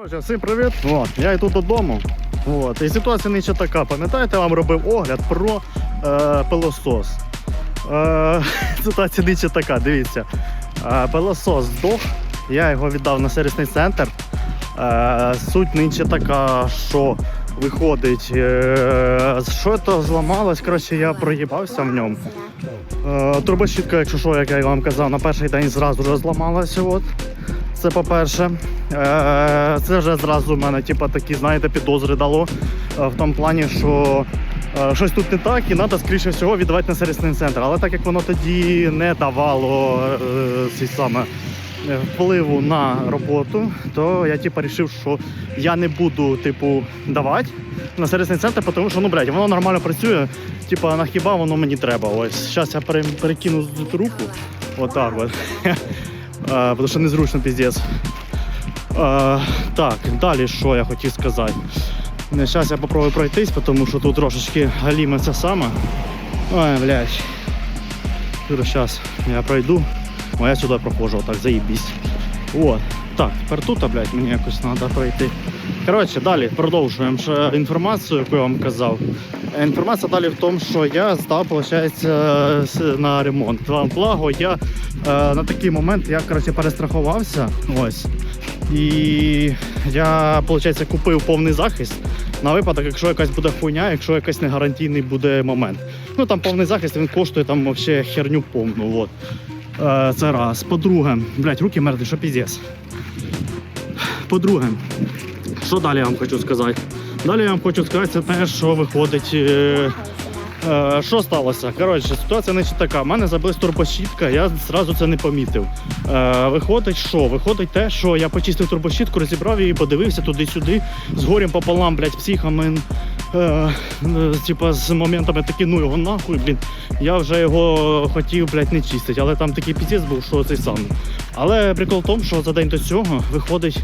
Короче, всім привіт. От, я йду додому. От, і ситуація нинче така. Пам'ятаєте, я вам робив огляд про е, пилосос. Е, ситуація нинче така, дивіться. Е, пилосос здох, я його віддав на сервісний центр. Е, суть нинче така, що виходить, е, що то зламалось, коротше, я проїбався в ньому. Е, Трубочітка, якщо що, як я вам казав, на перший день зразу вже зламалася. От. Це по-перше. Е, Це вже зразу в мене типу, такі, знаєте, підозри дало е, в тому плані, що е, щось тут не так і треба, скоріше всього, віддавати на сервісний центр. Але так як воно тоді не давало ці саме впливу на роботу, то я типу, вирішив, що я не буду типу, давати на сервісний центр, тому що ну, блядь, воно нормально працює. Типа, на хіба воно мені треба. Ось зараз я перекину руку. Отак от. Потому що незручно піздець. А, так, далі що я хотів сказати. Зараз я попробую пройтись, тому що тут трошечки галіме це саме. Ой, блядь. Зараз я пройду. О, я сюди проходжу, отак, заїбісь. От. Так, тепер тут, блядь, мені якось треба пройти. Коротше, далі продовжуємо інформацію, яку я вам казав. Е, Інформація далі в тому, що я здав, виходить, на ремонт. Вам благо, я е, на такий момент я коротше, перестрахувався. Ось. І я, виходить, купив повний захист на випадок, якщо якась буде хуйня, якщо якийсь негарантійний буде момент. Ну там повний захист він коштує там взагалі херню повну. От. Е, це раз. По-друге, блядь, руки мерзли, що піздець. По-друге, що далі я вам хочу сказати? Далі я вам хочу сказати, це те, що виходить. Е, е, що сталося? Коротше, ситуація не така. У мене забилась турбощітка, я зразу це не помітив. Е, виходить, що? Виходить те, що я почистив турбощітку, розібрав її, подивився туди-сюди, з горем пополам, блядь, психами. Е, типа з моментами такі, ну його нахуй, блін. Я вже його хотів, блядь, не чистити, але там такий піздець був, що цей самий. Але прикол в тому, що за день до цього виходить.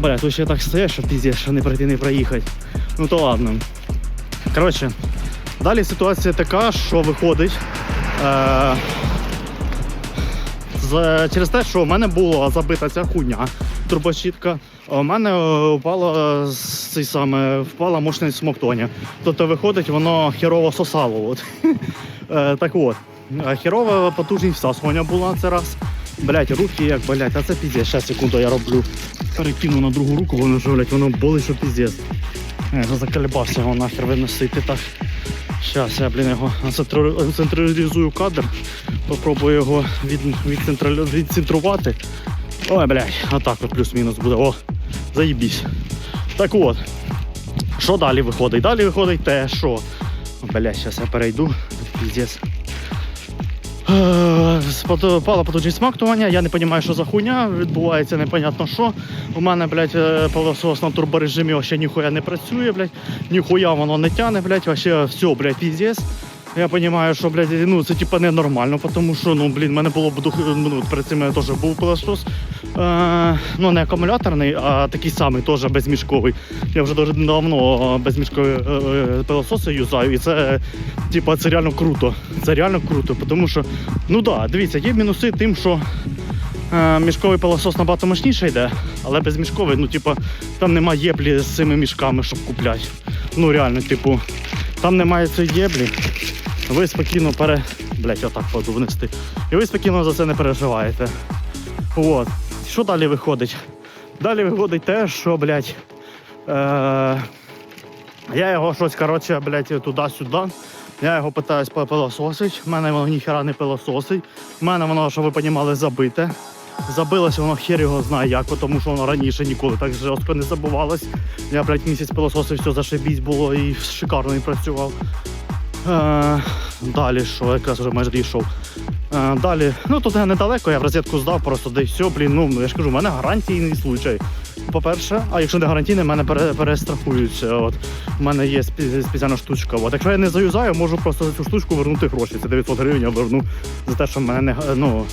Бля, тут ще так стоять, що піздець, що не пройти, не проїхати. Ну то ладно. Коротше, далі ситуація така, що виходить. Е- через те, що в мене була забита ця хуйня, турбощітка, а у мене е, впала цей саме, впала мощність смоктоня. Тобто виходить, воно херово сосало. От. Е, так от, е, херова потужність всасування була це раз. Блять, руки як блять, а це піздець. Щас секунду я роблю. Перекину на другу руку, воно вже, блять, воно болить, що піздець. Я вже заколебався його нахер виносити так. Щас я, блін, його централізую кадр. Попробую його від, відцентралі- відцентрувати. Ой, блядь, отак от плюс-мінус буде. О, заїбісь. Так от, що далі виходить? Далі виходить те, що. Блядь, зараз я перейду. Піздець. Пала потужність смактування, я не розумію, що за хуйня, відбувається непонятно що. У мене, блядь, е, пилосос на турборежимі вообще ніхуя не працює, блядь, ніхуя воно не тяне, блядь, вообще все, блядь, піздець. Я розумію, що, блядь, ну, це типа ненормально, тому що, ну, блін, мене було б ну, перед цим мене теж був пилосос. Е, ну, не акумуляторний, а такий самий, теж безмішковий. Я вже дуже давно безмішкові е, е, пилососи юзаю, і це, типа, це реально круто. Це реально круто, тому що, ну да, дивіться, є мінуси тим, що е, мішковий пилосос набагато мощніше йде, але безмішковий, ну, типа, там немає єблі з цими мішками, щоб купляти. Ну, реально, типу, там немає цієї єблі. Ви спокійно пере. Блять, отак воду внести. І ви спокійно за це не переживаєте. От. Що далі виходить? Далі виходить те, що, блядь, е- я його щось, коротше, блядь, туди-сюди. Я його питаюсь попилососити. В мене воно ніхера не пилососить. В мене воно, щоб ви розуміли, забите. Забилося воно хер його знає як, тому що воно раніше ніколи так жорстко не забувалось. Я, блядь, місяць пилососив, все зашибісь було і шикарно і працював. Е, далі що, якраз вже майже дійшов. Е, далі, ну тут недалеко, я в розетку здав, просто де й все, блін, ну я ж кажу, в мене гарантійний случай. По-перше, а якщо не гарантійний, мене пере, перестрахуються. От. У мене є спеціальна штучка. От. Якщо я не заюзаю, можу просто за цю штучку вернути гроші. Це 900 гривень я верну за те, що мене не ну,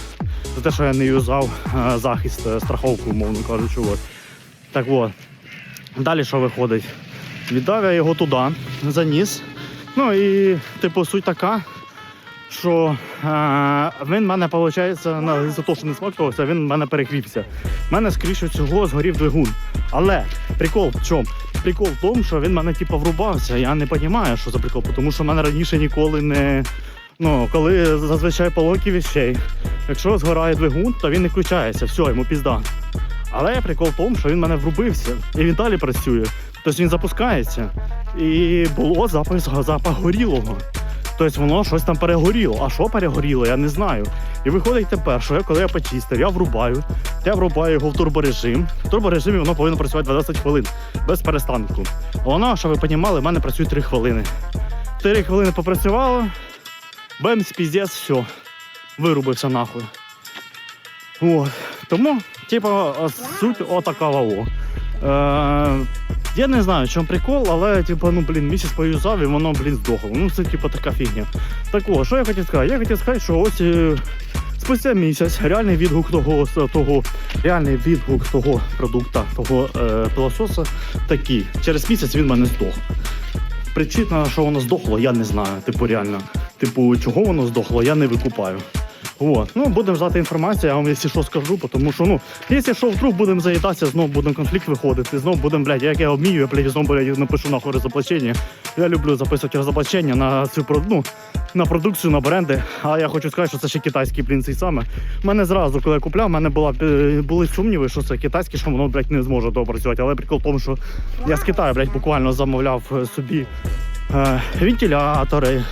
за те, що я не юзав е, захист, страховку, умовно кажучи. От. Так от. Далі що виходить? Віддав я його туди, заніс. Ну і, типу, суть така, що е, він в мене, виходить, за те, що не смакувався, він в мене перегрівся. В мене, скоріше всього, згорів двигун. Але прикол в чому? Прикол в тому, що він мене типу, врубався. Я не розумію, що за прикол, тому що в мене раніше ніколи не. Ну, коли зазвичай по логіки вещей, якщо згорає двигун, то він не включається, все, йому пізда. Але прикол в тому, що він в мене врубився, і він далі працює. Тобто він запускається. І було запах, запах горілого. Тобто воно щось там перегоріло. А що перегоріло, я не знаю. І виходить тепер, що я, коли я почистив, я врубаю, я врубаю його в турборежим. В турборежимі воно повинно працювати 12 хвилин без перестанку. Воно, щоб ви розуміли, в мене працює 3 хвилини. 4 хвилини попрацювало, бемс, піздець, все. Вирубився нахуй. От. Тому, типу, суть отака во. Е, я не знаю, чому прикол, але типу, ну блін, місяць поюзав і воно, блін, здохло. Ну це типу така фігня. Так о, що я хотів сказати? Я хотів сказати, що ось е, спустя місяць реальний відгук того, того реальний відгук того продукта, того е, пилососа такий. Через місяць він мене здох. Причина, що воно здохло, я не знаю. Типу, реально. Типу, чого воно здохло, я не викупаю. Вот. Ну, будемо ждати інформацію, я вам, якщо що скажу, тому що, ну, якщо що, вдруг будемо заїдатися, знову будемо конфлікт виходити, знову будемо, блядь, як я вмію, я, блядь, знову блядь, напишу нахуй розоблачення. Я люблю записувати розоблачення на цю ну, на продукцію, на бренди. А я хочу сказати, що це ще китайський блін цей саме. У мене зразу, коли я купляв, в мене була, е, були сумніви, що це китайське, що воно, блядь, не зможе допрацювати. Але прикол в тому, що я з Китаю, блядь, буквально замовляв е, собі е, вентилятори,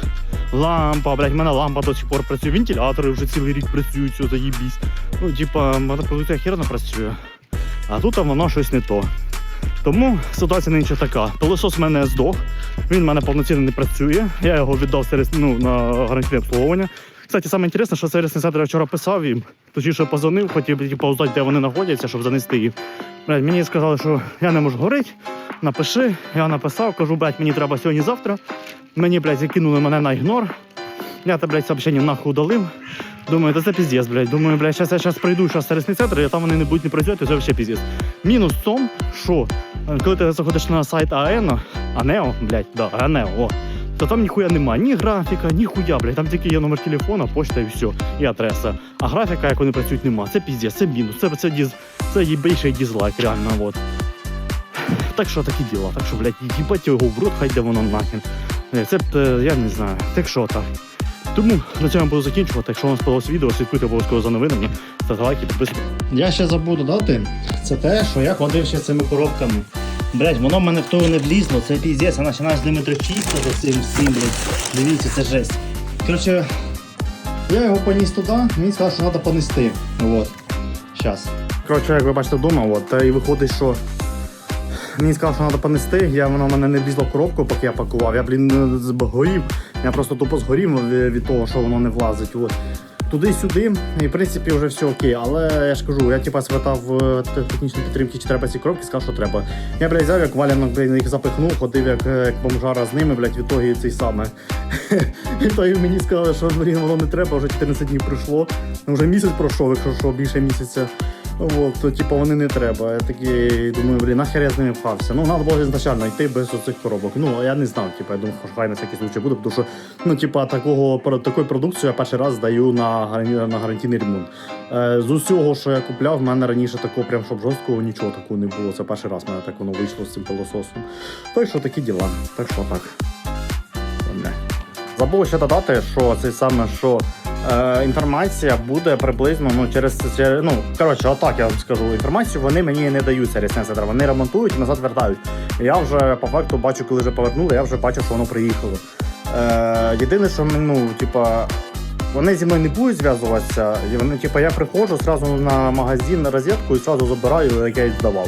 лампа, блядь, в мене лампа до сих пор працює, вентилятори вже цілий рік працюють, все, заїбісь. Ну, типа, моя продукція херно працює. А тут воно щось не то. Тому ситуація нинче така. Пилосос в мене здох, він в мене повноцінно не працює. Я його віддав сервіс, ну, на гарантійне обслуговування. Кстати, саме інтересне, що сервісний центр я вчора писав їм, точніше позвонив, хотів узнати, де вони знаходяться, щоб занести їх. Блядь, мені сказали, що я не можу горити, напиши. Я написав, кажу, блядь, мені треба сьогодні-завтра. Мені, блядь, закинули мене на ігнор. Я та, блядь, сообщення нахуй удалив. Думаю, це піздець, блядь. Думаю, блядь, зараз я зараз прийду зараз сервісний центр, і там вони не будуть не працювати, це взагалі піздець. Мінус в тому, що е, коли ти заходиш на сайт АЕНО, АНЕО, блядь, да, АНЕО, о, то там ніхуя нема, ні графіка, ні хуя, блядь. Там тільки є номер телефона, почта і все, і адреса. А графіка, як вони працюють, нема. Це піздець, це мінус, це, це, діз, це їбейший дізлайк, реально, от. Так що такі діла. Так що, блядь, їбать його в рот, хай де воно нахід. Е, Це б, е, я не знаю. Так що так. Тому на цьому буду закінчувати. Якщо вам сподобалось відео, слідкуйте обов'язково за новинами, ставте лайки, підписуйтесь. Я ще забуду дати. Це те, що я ходив ще з цими коробками. Блять, воно в мене в того не влізло, це піздець, я починаю з ними тричисти за цим всім, блядь. Дивіться, це жесть. Коротше, я його поніс туди, мені сказали, що треба понести. Вот. Щас. Коротше, як ви бачите вдома, от, та і виходить, що Мені сказали, що треба понести, я, воно в мене не влізло в коробку, поки я пакував. Я, блін, згорів. Я просто тупо згорів від того, що воно не влазить. От. Туди-сюди, і в принципі вже все окей. Але я ж кажу, я типа спитав е, технічної підтримки, чи треба ці коробки, сказав, що треба. Я, блядь, взяв, як валянок, блядь, їх запихнув, ходив як, е, як бомжара з ними, блядь, в ітогі цей саме. І то і мені сказали, що блін, воно не треба, вже 14 днів пройшло. Ну, Вже місяць пройшов, якщо що, більше місяця. От, то типу вони не треба. Я такий думаю, блін, нахер я з ними пхався. Ну, треба було ізначально йти без оцих коробок. Ну, я не знав, типу, я думав, що хай на всякий случай буде, тому що ну, типу, такого, такої продукції я перший раз здаю на, на гарантійний ремонт. Е, з усього, що я купляв, в мене раніше такого прям щоб жорсткого нічого такого не було. Це перший раз в мене так воно вийшло з цим пилососом. Так що такі діла. Так що так. Забув ще додати, що це саме, що е, інформація буде приблизно ну, через, через ну коротше, отак я вам скажу. Інформацію вони мені не дають сервісний центр. Вони ремонтують і назад вертають. Я вже по факту бачу, коли вже повернули, я вже бачу, що воно приїхало. Е, єдине, що ну, типа. Вони зі мною не будуть зв'язуватися. І вони, типу, я приходжу одразу на магазин на розетку і одразу забираю, як я і здавав.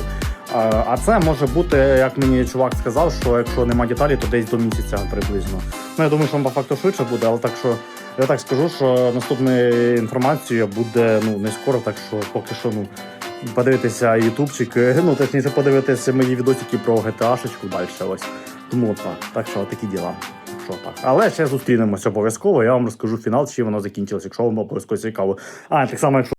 А, а це може бути, як мені чувак сказав, що якщо нема деталі, то десь до місяця приблизно. Ну я думаю, що по факту швидше буде, але так що я так скажу, що наступна інформація буде ну не скоро, так що поки що ну. Подивитися ютубчик, е, ну точніше подивитися мої відосики про GTA-шечку далі. Ось. Тому так. Так що такі діла. Що так. Але ще зустрінемося обов'язково. Я вам розкажу фінал, чи воно закінчилось, якщо вам обов'язково цікаво. А, так само, якщо